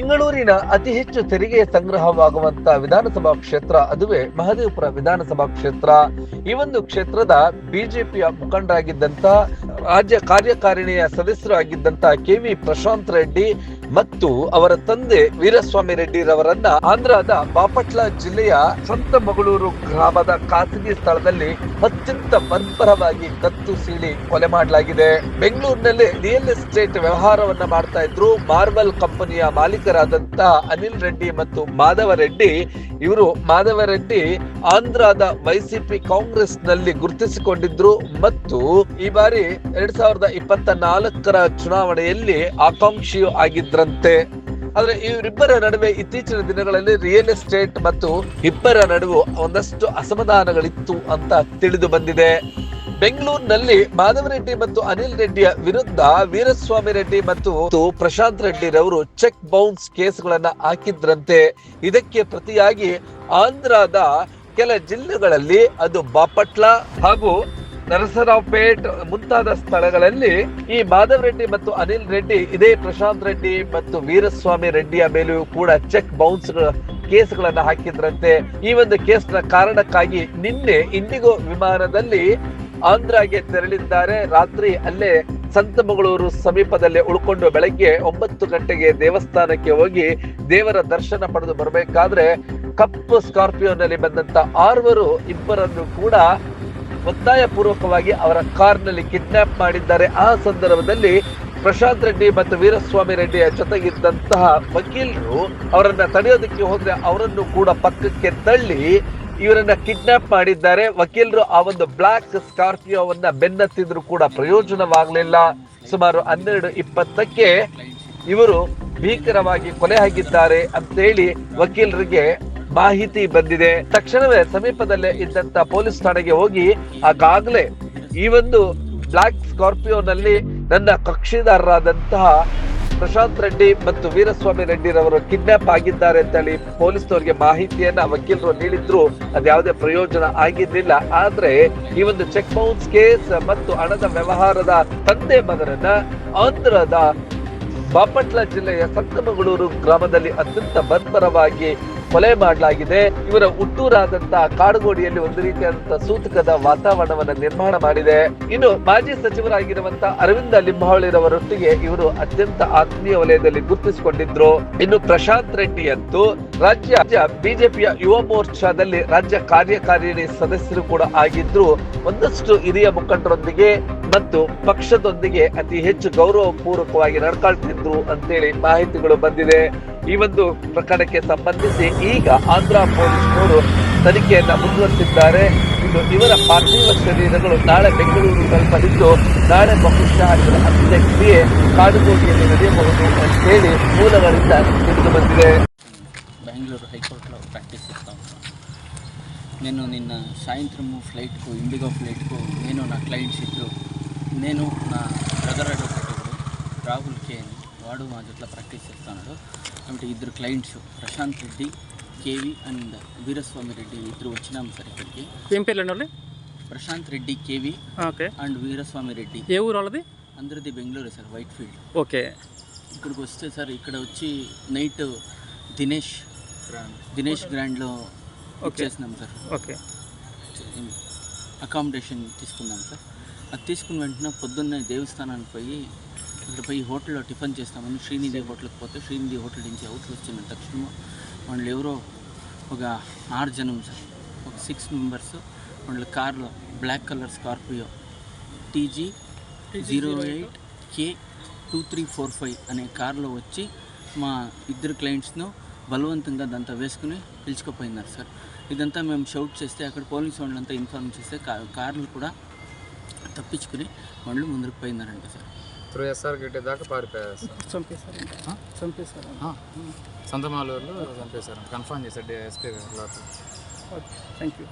ನಾಡಿನ ಅತಿ ಹೆಚ್ಚು ತೆರಿಗೆ ಸಂಗ್ರಹವಾಗುವಂತ ವಿಧಾನಸಭಾ ಕ್ಷೇತ್ರ ಅದುವೇ ಮಹದೇವಪುರ ವಿಧಾನಸಭಾ ಕ್ಷೇತ್ರ. ಈ ಒಂದು ಕ್ಷೇತ್ರದ ಬಿಜೆಪಿಯ ಮುಖಂಡರಾಗಿದ್ದಂತ ರಾಜ್ಯ ಕಾರ್ಯಕಾರಿಣಿಯ ಸದಸ್ಯರು KV K V Prashanth Reddy ಮತ್ತು ಅವರ ತಂದೆ ವೀರಸ್ವಾಮಿ ರೆಡ್ಡಿ ರವರನ್ನ ಆಂಧ್ರದ ಬಾಪಟ್ಲ ಜಿಲ್ಲೆಯ ಸಂತ ಮಗಳೂರು ಗ್ರಾಮದ ಖಾಸಗಿ ಸ್ಥಳದಲ್ಲಿ ಅತ್ಯಂತ ಬರ್ಬರವಾಗಿ ಕತ್ತು ಸೀಳಿ ಕೊಲೆ ಮಾಡಲಾಗಿದೆ. ಬೆಂಗಳೂರಿನಲ್ಲಿ ರಿಯಲ್ ಎಸ್ಟೇಟ್ ವ್ಯವಹಾರವನ್ನ ಮಾಡ್ತಾ ಇದ್ರು. ಮಾರ್ಬಲ್ ಕಂಪನಿಯ ಮಾಲೀಕರಾದಂತ ಅನಿಲ್ ರೆಡ್ಡಿ ಮತ್ತು ಮಾಧವ ರೆಡ್ಡಿ ಇವರು ಮಾಧವ ರೆಡ್ಡಿ ಆಂಧ್ರದ ವೈಸಿಪಿ ಕಾಂಗ್ರೆಸ್ನಲ್ಲಿ ಗುರುತಿಸಿಕೊಂಡಿದ್ರು ಮತ್ತು ಈ ಬಾರಿ ಎರಡ್ ಸಾವಿರದ ಇಪ್ಪತ್ತ ನಾಲ್ಕರ ಚುನಾವಣೆಯಲ್ಲಿ ಆಕಾಂಕ್ಷಿಯೂ ಆಗಿದ್ರಂತೆ. ಆದ್ರೆ ಇವರಿಬ್ಬರ ನಡುವೆ ಇತ್ತೀಚಿನ ದಿನಗಳಲ್ಲಿ ರಿಯಲ್ ಎಸ್ಟೇಟ್ ಮತ್ತು ಇಬ್ಬರ ನಡುವೆ ಒಂದಷ್ಟು ಅಸಮಾಧಾನಗಳಿತ್ತು ಅಂತ ತಿಳಿದು ಬಂದಿದೆ. ಬೆಂಗಳೂರಿನಲ್ಲಿ ಮಾಧವ ರೆಡ್ಡಿ ಮತ್ತು ಅನಿಲ್ ರೆಡ್ಡಿಯ ವಿರುದ್ಧ ವೀರಸ್ವಾಮಿ ರೆಡ್ಡಿ ಮತ್ತು ಪ್ರಶಾಂತ್ ರೆಡ್ಡಿ ರವರು ಚೆಕ್ ಬೌನ್ಸ್ ಕೇಸ್ಗಳನ್ನ ಹಾಕಿದ್ರಂತೆ. ಇದಕ್ಕೆ ಪ್ರತಿಯಾಗಿ ಆಂಧ್ರದ ಕೆಲ ಜಿಲ್ಲೆಗಳಲ್ಲಿ ಅದು ಬಾಪಟ್ಲ ಹಾಗೂ ನರಸರಾವ್ಪೇಟ್ ಮುಂತಾದ ಸ್ಥಳಗಳಲ್ಲಿ ಈ ಮಾಧವ್ ರೆಡ್ಡಿ ಮತ್ತು ಅನಿಲ್ ರೆಡ್ಡಿ, ಇದೇ ಪ್ರಶಾಂತ್ ರೆಡ್ಡಿ ಮತ್ತು ವೀರಸ್ವಾಮಿ ರೆಡ್ಡಿಯ ಮೇಲೆಯೂ ಕೂಡ ಚೆಕ್ ಬೌನ್ಸ್ ಕೇಸ್ಗಳನ್ನು ಹಾಕಿದ್ರಂತೆ. ಈ ಒಂದು ಕೇಸ್ನ ಕಾರಣಕ್ಕಾಗಿ ನಿನ್ನೆ ಇಂಡಿಗೋ ವಿಮಾನದಲ್ಲಿ ಆಂಧ್ರಗೆ ತೆರಳಿದ್ದಾರೆ. ರಾತ್ರಿ ಅಲ್ಲೇ ಸಂತಮಗಳೂರು ಸಮೀಪದಲ್ಲೇ ಉಳ್ಕೊಂಡು ಬೆಳಗ್ಗೆ ಒಂಬತ್ತು ಗಂಟೆಗೆ ದೇವಸ್ಥಾನಕ್ಕೆ ಹೋಗಿ ದೇವರ ದರ್ಶನ ಪಡೆದು ಬರಬೇಕಾದ್ರೆ ಕಪ್ಪು ಸ್ಕಾರ್ಪಿಯೋನಲ್ಲಿ ಬಂದಂತ ಆರ್ವರು ಇಬ್ಬರನ್ನು ಕೂಡ ಒತ್ತಾಯ ಪೂರ್ವಕವಾಗಿ ಅವರ ಕಾರ್ನಲ್ಲಿ ಕಿಡ್ನಾಪ್ ಮಾಡಿದ್ದಾರೆ. ಆ ಸಂದರ್ಭದಲ್ಲಿ ಪ್ರಶಾಂತ್ ರೆಡ್ಡಿ ಮತ್ತು ವೀರಸ್ವಾಮಿ ರೆಡ್ಡಿಯ ಜೊತೆಗಿದ್ದಂತಹ ವಕೀಲರು ಅವರನ್ನ ತಡೆಯೋದಕ್ಕೆ ಹೋದ್ರೆ ಅವರನ್ನು ಕೂಡ ಪಕ್ಕಕ್ಕೆ ತಳ್ಳಿ ಇವರನ್ನ ಕಿಡ್ನಾಪ್ ಮಾಡಿದ್ದಾರೆ. ವಕೀಲರು ಆ ಒಂದು ಬ್ಲಾಕ್ ಸ್ಕಾರ್ಪಿಯೋವನ್ನ ಬೆನ್ನತ್ತಿದ್ರು ಕೂಡ ಪ್ರಯೋಜನವಾಗಲಿಲ್ಲ. ಸುಮಾರು ಹನ್ನೆರಡು ಇಪ್ಪತ್ತಕ್ಕೆ ಇವರು ಭೀಕರವಾಗಿ ಕೊಲೆ ಆಗಿದ್ದಾರೆ ಅಂತೇಳಿ ವಕೀಲರಿಗೆ ಮಾಹಿತಿ ಬಂದಿದೆ. ತಕ್ಷಣವೇ ಸಮೀಪದಲ್ಲೇ ಇದ್ದಂತ ಪೊಲೀಸ್ ಠಾಣೆಗೆ ಹೋಗಿ ಆಗಾಗಲೇ ಈ ಒಂದು ಬ್ಲಾಕ್ ಸ್ಕಾರ್ಪಿಯೋನಲ್ಲಿ ನನ್ನ ಕಕ್ಷಿದಾರರಾದಂತಹ ಪ್ರಶಾಂತ್ ರೆಡ್ಡಿ ಮತ್ತು ವೀರಸ್ವಾಮಿ ರೆಡ್ಡಿ ರವರು ಕಿಡ್ನಾಪ್ ಆಗಿದ್ದಾರೆ ಅಂತ ಹೇಳಿ ಪೊಲೀಸ್ನವರಿಗೆ ಮಾಹಿತಿಯನ್ನ ವಕೀಲರು ನೀಡಿದ್ರು. ಅದ್ಯಾವುದೇ ಪ್ರಯೋಜನ ಆಗಿರ್ಲಿಲ್ಲ. ಆದ್ರೆ ಈ ಒಂದು ಚೆಕ್ ಬೌನ್ಸ್ ಕೇಸ್ ಮತ್ತು ಹಣದ ವ್ಯವಹಾರದ ತಂದೆ ಮಗನನ್ನ ಆಂಧ್ರದ ಬಾಪಟ್ಲ ಜಿಲ್ಲೆಯ ಸಂತಮಗಳೂರು ಗ್ರಾಮದಲ್ಲಿ ಅತ್ಯಂತ ಬರ್ಬರವಾಗಿ ಕೊಲೆ ಮಾಡಲಾಗಿದೆ. ಇವರ ಹುಟ್ಟೂರಾದಂತಹ ಕಾಡುಗೋಡಿಯಲ್ಲಿ ಒಂದು ರೀತಿಯಾದಂತಹ ಸೂತಕದ ವಾತಾವರಣವನ್ನು ನಿರ್ಮಾಣ ಮಾಡಿದೆ. ಇನ್ನು ಮಾಜಿ ಸಚಿವರಾಗಿರುವಂತಹ ಅರವಿಂದ ಲಿಂಬಾವಳಿರವರೊಟ್ಟಿಗೆ ಇವರು ಅತ್ಯಂತ ಆತ್ಮೀಯ ವಲಯದಲ್ಲಿ ಗುರುತಿಸಿಕೊಂಡಿದ್ರು. ಇನ್ನು ಪ್ರಶಾಂತ್ ರೆಡ್ಡಿ ಅಂತೂ ರಾಜ್ಯ ಬಿಜೆಪಿಯ ಯುವ ಮೋರ್ಚಾದಲ್ಲಿ ರಾಜ್ಯ ಕಾರ್ಯಕಾರಿಣಿ ಸದಸ್ಯರು ಕೂಡ ಆಗಿದ್ರು. ಒಂದಷ್ಟು ಹಿರಿಯ ಮುಖಂಡರೊಂದಿಗೆ ಮತ್ತು ಪಕ್ಷದೊಂದಿಗೆ ಅತಿ ಹೆಚ್ಚು ಗೌರವ ಪೂರ್ವಕವಾಗಿ ನಡ್ಕೊಳ್ತಿದ್ರು ಅಂತೇಳಿ ಮಾಹಿತಿಗಳು ಬಂದಿದೆ. ಈ ಒಂದು ಪ್ರಕರಣಕ್ಕೆ ಸಂಬಂಧಿಸಿ ಈಗ ಆಂಧ್ರ ಪೊಲೀಸ್ನವರು ತನಿಖೆಯನ್ನ ಮುಂದುವರೆಸಿದ್ದಾರೆ ಇನ್ನು ಇವರ ಪಾರ್ಥಿವ ಶರೀರಗಳು ನಾಳೆ ಬೆಂಗಳೂರು ತಲುಪಲಿದ್ದು ನಾಳೆ ಬಹುಶಃ ಇವರ ಅಂತ್ಯಕ್ರಿಯೆ ಕಾಡುಗೋಡಿಯಲ್ಲಿ ನಡೆಯಬಹುದು ಅಂತೇಳಿ ಮೂಲಗಳಿಂದ ತಿಳಿದು ಬಂದಿದೆ బెంగళూరు హైకోర్టులో ప్రాక్టీస్ చేస్తా ఉన్నాను నేను నిన్న సాయంత్రము ఫ్లైట్కు ఇండిగో ఫ్లైట్కు నేను నా క్లయింట్స్ ఇద్దరు నేను నా బ్రదర్ అడ్వకేట్ ఒకడు రాహుల్ కే అని వాడు మా జట్ల ప్రాక్టీస్ చేస్తున్నాడు. కాబట్టి ఇద్దరు clients Prashanth Reddy KV and Veeraswamy Reddy ఇద్దరు వచ్చినాం సార్ ఇక్కడికి. ఏం పేర్లు అండి Prashanth Reddy KV okay. And Veeraswamy Reddy. ఏ ఊరు వాళ్ళది? అందరిది Bengaluru sir Whitefield okay. ఇక్కడికి వస్తే సార్ ఇక్కడ వచ్చి నైట్ దినేష్ దినేష్ గ్రాండ్లో వచ్చేసినాం సార్. ఓకే. అకామిడేషన్ తీసుకున్నాం సార్. అది తీసుకున్న వెంటనే పొద్దున్నే దేవస్థానానికి పోయి అక్కడ పోయి హోటల్లో టిఫిన్ చేస్తామని శ్రీనిధి హోటల్కి పోతే శ్రీనిధి హోటల్ నుంచి అవుట్ వచ్చిన తక్షణం వాళ్ళు ఎవరో ఒక ఆరు జనం సార్ ఒక సిక్స్ మెంబర్స్ వాళ్ళ కార్లో black colour Scorpio TG zero eight K two three four five అనే కార్లో వచ్చి మా ఇద్దరు క్లయింట్స్ను బలవంతంగా దాంతో వేసుకుని పిలుచుకుపోయినారు సార్. ఇదంతా మేము షౌట్ చేస్తే అక్కడ పోలీస్ వాళ్ళంతా ఇన్ఫార్మ్ చేస్తే కార్లు కూడా తప్పించుకుని వాళ్ళు ముందుకు పోయినారంట సార్. త్రూ ఎస్ఆర్ గేట్ దాకా పారిపోయారు సార్ చంపేశారు చంపేశారు సంతమాలూరులో చంపేశారు కన్ఫర్మ్ చేశాడు ఎస్పీ గారు. ఓకే. Thank you